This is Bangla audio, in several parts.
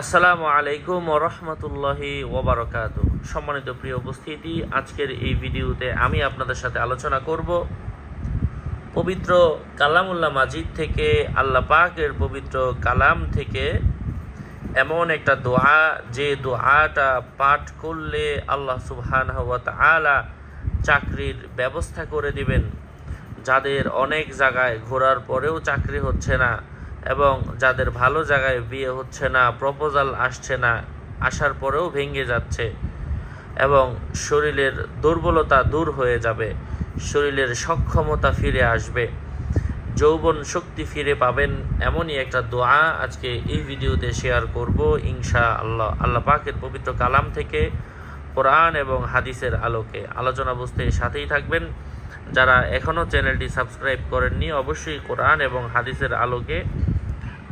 আসসালামু আলাইকুম ওরহমতুল্লাহি ওবরাকাত সম্মানিত প্রিয় উপস্থিতি, আজকের এই ভিডিওতে আমি আপনাদের সাথে আলোচনা করব পবিত্র কালামুল্লাহ মাজিদ থেকে, আল্লাহ পাকের পবিত্র কালাম থেকে এমন একটা দোয়া, যে দোয়াটা পাঠ করলে আল্লাহ সুবহান হওয়াত আলা চাকরির ব্যবস্থা করে দিবেন। যাদের অনেক জায়গায় ঘোরার পরেও চাকরি হচ্ছে না এবং যাদের ভালো জায়গায় বিয়ে হচ্ছে না প্রপোজাল আসছে না, আসার পরেও ভেঙে যাচ্ছে এবং শরীরের দুর্বলতা দূর হয়ে যাবে, শরীরের সক্ষমতা ফিরে আসবে, যৌবন শক্তি ফিরে পাবেন এমনই একটা দোয়া আজকে এই ভিডিওতে শেয়ার করব ইনশা আল্লাহ আল্লাহ পাকের পবিত্র কালাম থেকে কোরআন এবং হাদিসের আলোকে। আলোচনা বুঝতে সাথেই থাকবেন। যারা এখনও চ্যানেলটি সাবস্ক্রাইব করেননি, অবশ্যই কোরআন এবং হাদিসের আলোকে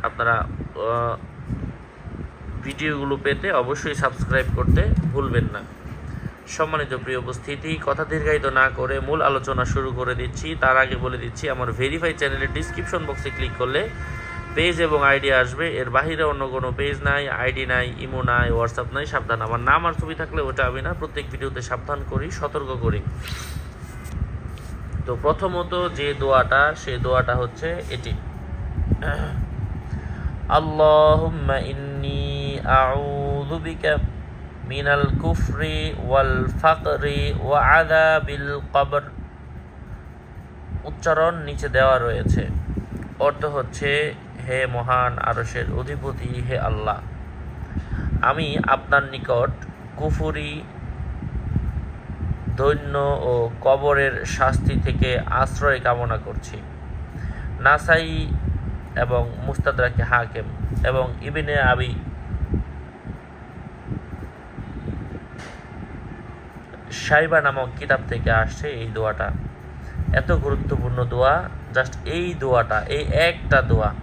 আপনারা ভিডিওগুলো পেতে অবশ্যই সাবস্ক্রাইব করতে ভুলবেন না। সম্মানিত প্রিয় উপস্থিতি, কথা দীর্ঘায়িত না করে মূল আলোচনা শুরু করে দিচ্ছি। তার আগে বলে দিচ্ছি, আমার ভেরিফাই চ্যানেলের ডিসক্রিপশন বক্সে ক্লিক করলে পেজ এবং আইডি আসবে। এর বাহিরে অন্য কোনো পেজ নাই আইডি নাই ইমো নাই হোয়াটসঅ্যাপ নাই, সাবধান। আমার নাম আর ছবি থাকলে ওটা আমি না, প্রত্যেক ভিডিওতে সাবধান করি, সতর্ক করি। তো প্রথমত যে দোয়াটা, সে দোয়াটা হচ্ছে এটি। আউযু বিকা মিনাল কুফরি ওয়াল ফাকরি ওয়া আযাবিল কবর। উচ্চারণ নিচে দেওয়া রয়েছে। অর্থ হচ্ছে, হে মহান আরশের অধিপতি, হে আল্লাহ। আমি আপনার নিকট কুফুরি, দৈন্য ও কবরের শাস্তি থেকে আশ্রয় কামনা করছি। নাসাই এবং মুস্তাদরাকে হাকেম এবং ইবিনে আবি সাইবা নামক কিতাব থেকে আসছে এই দোয়াটা। এত গুরুত্বপূর্ণ দোয়া জাস্ট এই দোয়াটা, এই একটা দোয়া।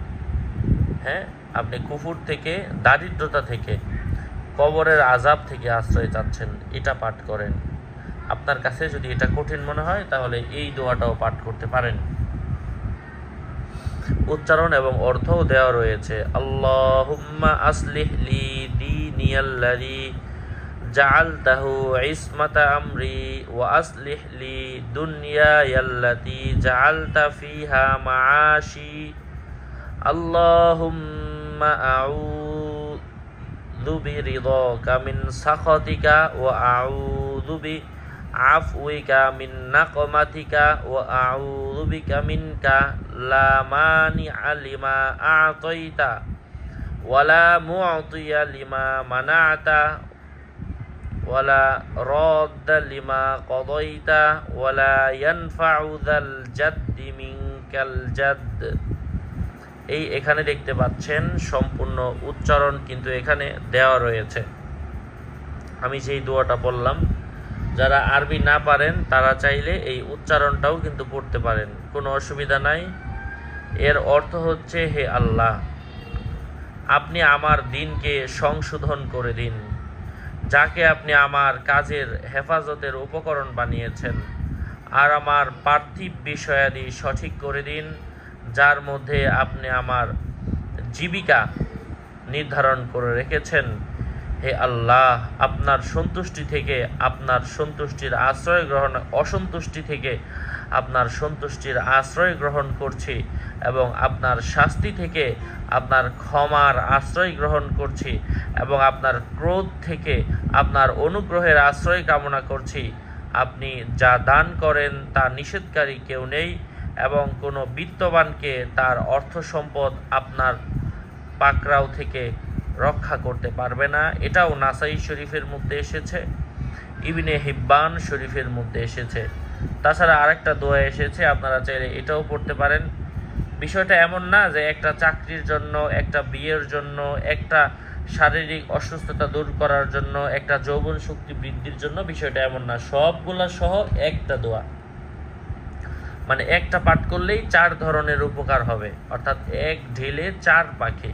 হ্যাঁ আপনি কুফুর থেকে, দারিদ্রতা থেকে, কবরের আজাব থেকে আশ্রয় চাচ্ছেন, এটা পাঠ করেন। আপনার কাছে যদি এটা কঠিন মনে হয়, তাহলে এই দোয়াটাও পাঠ করতে পারেন। উচ্চারণ এবং অর্থও দেওয়া রয়েছে। আল্লাহুম্মা আসলিহ লি দীনিয়াল্লাযী জাআলতাহু ইসমাতা আমরি ওয়া আসলিহ লি দুনিয়ায়াল্লাতী জাআলতা ফিহা মাআশি। আল্লাহুম্মা আউযু বিরিদাকা মিন সাখাতিকা ওয়া আউযু বি আফউইকা মিন নাকমাতিকা ওয়া আউযু বিকা মিনকা লা মানিআ লিমা আ'তাইতা ওয়ালা মু'তিয়া লিমা মানা'তা ওয়ালা রাদ্দা লিমা কদাইতা ওয়ালা ইয়ানফা'ু যাল জাদ্দি মিনকাল জাদ্দ। এই এখানে দেখতে পাচ্ছেন সম্পূর্ণ উচ্চারণ কিন্তু এখানে দেওয়া রয়েছে। আমি যেই দোয়াটা বললাম যারা আরবি না পারেন তারা চাইলে এই উচ্চারণটাও কিন্তু পড়তে পারেন। কোনো অসুবিধা নাই। এর অর্থ হচ্ছে, হে আল্লাহ, আপনি আমার দিনকে সংশোধন করে দিন, যাকে আপনি আমার কাজের হেফাজতের উপকরণ বানিয়েছেন, আর আমার পার্থিব বিষয়াদি সঠিক করে দিন, যার মধ্যে আপনি আমার জীবিকা নির্ধারণ করে রেখেছেন। হে আল্লাহ, আপনার সন্তুষ্টি থেকে, আপনার সন্তুষ্টির আশ্রয় গ্রহণ, অসন্তুষ্টি থেকে আপনার সন্তুষ্টির আশ্রয় গ্রহণ করছি এবং আপনার শাস্তি থেকে আপনার ক্ষমার আশ্রয় গ্রহণ করছি এবং আপনার ক্রোধ থেকে আপনার অনুগ্রহের আশ্রয় কামনা করছি। আপনি যা দান করেন তা নিষেধকারী কেউ নেই এবং কোনো বিত্তবানকে তার অর্থ সম্পদ আপনার পাকরাও থেকে রক্ষা করতে পারবে না। এটাও নাসাই শরীফের মধ্যে এসেছে। ইবিনে হিব্বান শরীফের মধ্যে এসেছে। তাছাড়া আরেকটা দোয়া এসেছে, আপনারা চাইলে এটাও পড়তে পারেন। বিষয়টা এমন না যে একটা চাকরির জন্য, একটা বিয়ের জন্য, একটা শারীরিক অসুস্থতা দূর করার জন্য, একটা যৌবন শক্তি বৃদ্ধির জন্য, বিষয়টা এমন না। সবগুলা সহ একটা দোয়া। মানে একটা পাঠ করলেই চার ধরনের উপকার হবে। অর্থাৎ এক ঢেলে চার পাখি।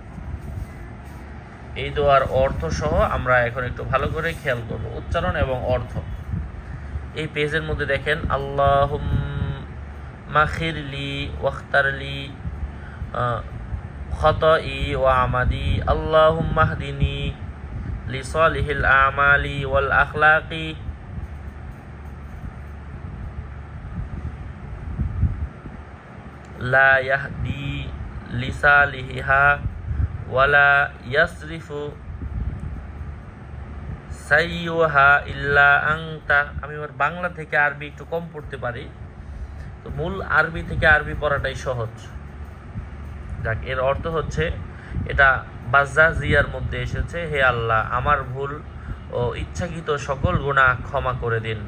এই দোয়ার অর্থ সহ আমরা এখন একটু ভালো করে খেয়াল করব, উচ্চারণ এবং অর্থ। এই পেজের মধ্যে দেখেন আল্লাহ মাখিরলি ওয়াখতারলি খত ই ও আমাদি আল্লাহ মাহদিনী আমালি ওয়াল আখলাকি। লা ইয়াহদি লিসালিহা ওয়ালা ইয়াসরিফু সাইয়ুহা ইল্লা আংতা আমি এবার বাংলা থেকে আরবি একটু কম পড়তে পারি। তো মূল আরবি থেকে আরবি পড়াটাই সহজ। যাক, এর অর্থ হচ্ছে, এটা বাজ্জা জিয়ার মধ্যে এসেছে, হে আল্লাহ, আমার ভুল ও ইচ্ছাকৃত সকল গুণা ক্ষমা করে দিন।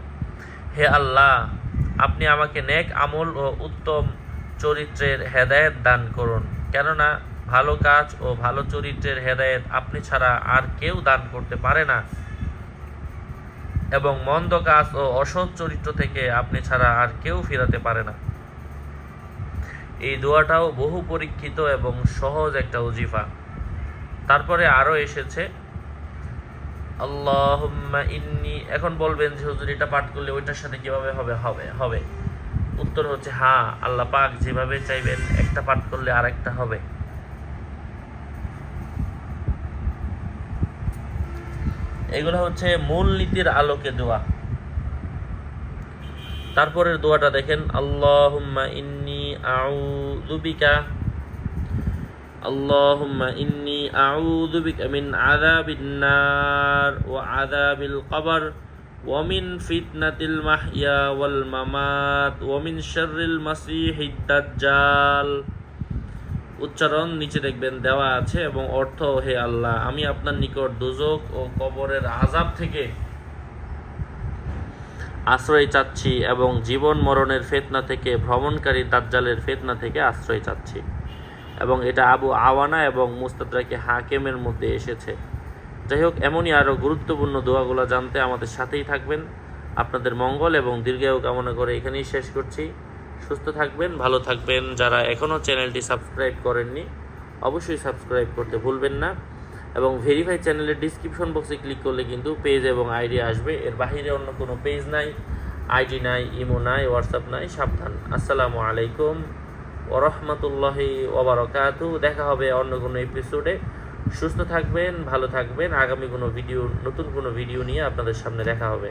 হে আল্লাহ, আপনি আমাকে নেক আমল ও উত্তম চরিত্রের হেদায়েত দান করুন। কেননা ভালো কাজ ও ভালো চরিত্রের হেদায়েত আপনি ছাড়া আর কেউ দান করতে পারে না। এবং মন্দ কাজ ও অসৎ চরিত্র থেকে আপনি ছাড়া আর কেউ ফিরাতে পারে না। এই দোয়াটাও বহু পরীক্ষিত এবং সহজ একটা উজিফা তারপরে আরও এসেছে, আল্লাহুম্মা ইন্নি এখন বলবেন যে, হুজুর, এটা পাঠ করলে ওইটার সাথে কীভাবে হবে? হবে হবে। উত্তর হচ্ছে হ্যাঁ আল্লাহ পাক যেভাবে চাইবেন, একটা পাঠ করলে আর একটা হবে। এগুলো হচ্ছে মূল নীতির আলোকে দোয়া। তারপরের দোয়াটা দেখেন, আল্লাহুম্মা ইন্নি আউযু বিকা আল্লাহুম্মা ইন্নি আউযু বিকা মিন আযাবিন নার ওয়া আযাবিল কবর, ওয়া মিন ফিতনাতিল মাহইয়া ওয়াল মামাত, ওয়া মিন শাররিল মাসিহিদ দাজ্জাল। উচ্চারণ নিচে দেখবেন, দেওয়া আছে এবং অর্থ, হে আল্লাহ, আমি আপনার নিকট দুজক ও কবরের আজাব থেকে আশ্রয় চাচ্ছি এবং জীবন মরণের ফেতনা থেকে, ভ্রমণকারী দাজ্জালের ফেতনা থেকে আশ্রয় চাচ্ছি। এবং এটা আবু আওয়ানা এবং মুস্তাদাকে হাকেমের মধ্যে এসেছে। যাই হোক, এমনই আরও গুরুত্বপূর্ণ দোয়াগুলো জানতে আমাদের সাথেই থাকবেন। আপনাদের মঙ্গল এবং দীর্ঘায়ু কামনা করে এখানেই শেষ করছি। সুস্থ থাকবেন, ভালো থাকবেন। যারা এখনও চ্যানেলটি সাবস্ক্রাইব করেননি, অবশ্যই সাবস্ক্রাইব করতে ভুলবেন না। এবং ভেরিফাই চ্যানেলের ডিসক্রিপশন বক্সে ক্লিক করলে কিন্তু পেজ এবং আইডি আসবে। এর বাহিরে অন্য কোনো পেজ নাই আইডি নাই ইমো নাই হোয়াটসঅ্যাপ নাই, সাবধান। আসসালামু আলাইকুম ওরহমতুল্লাহি ওবরকাতু। দেখা হবে অন্য কোনো এপিসোডে সুস্থ থাকবেন, ভালো থাকবেন। আগামী কোনো ভিডিও নতুন কোনো ভিডিও নিয়ে আপনাদের সামনে দেখা হবে।